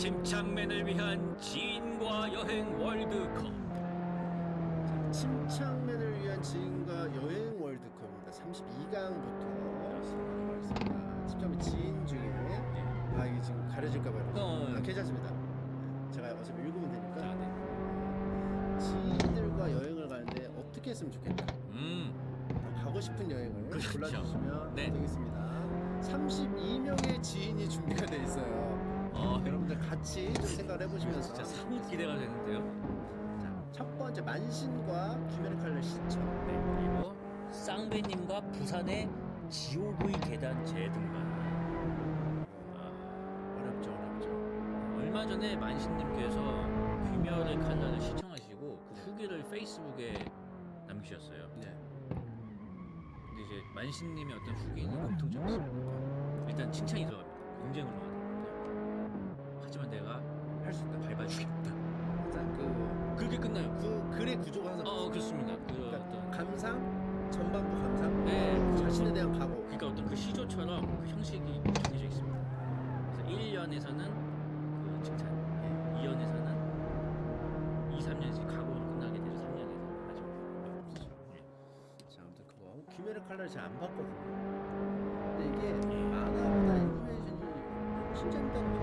침착맨을 위한 지인과 여행 월드컵 자, 침착맨을 위한 지인과 여행 월드컵입니다. 32강부터 하겠습니다. 침착맨 지인 중에 아 이게 지금 가려질까 봐요. 어. 아 괜찮습니다. 네, 제가 어차피 읽으면 되니까 자, 네. 지인들과 여행을 가는데 어떻게 했으면 좋겠다. 음, 가고 싶은 여행을 그렇죠. 골라주시면 네. 되겠습니다. 32명의 지인이 준비가 돼 있어요. 어, 여러분들 같이 좀 생각을 해보시면서 진짜 사뭇 기대가 되는데요. 자, 첫 번째 만신과 귀멸의 칼날 시청. 네, 그리고 쌍배님과 부산의 지오브이 계단 재등반. 아, 어렵죠, 어렵죠. 얼마 전에 만신님께서 귀멸의 칼날을 시청하시고 그 후기를 페이스북에 남기셨어요. 네. 근데 이제 만신님의 어떤 후기는 공통점이 있습니다. 일단 칭찬이 들어갑니다. 굉장히 훌륭하다. 하지만 내가 할 수 있다. 밟아주겠다. 자, 그, 그렇게 끝나요. 그 글의 구조가 항상 어 그렇습니다. 그 그러니까 어떤 감상, 전반부 감상, 네. 자신에 대한 각오. 그러니까 어떤 그 시조처럼 그 형식이 정해져 있습니다. 그래서 1년에서는 그 칭찬, 2년에서는 2, 3년씩 각오로 끝나게 되죠. 3년에서 마지막. 그렇죠. 예. 자, 아무튼 그거. 귀멸의 칼날 제가 안 봤거든요. 근데 이게 예. 만화보다 애니메이션이 훨씬 재밌다고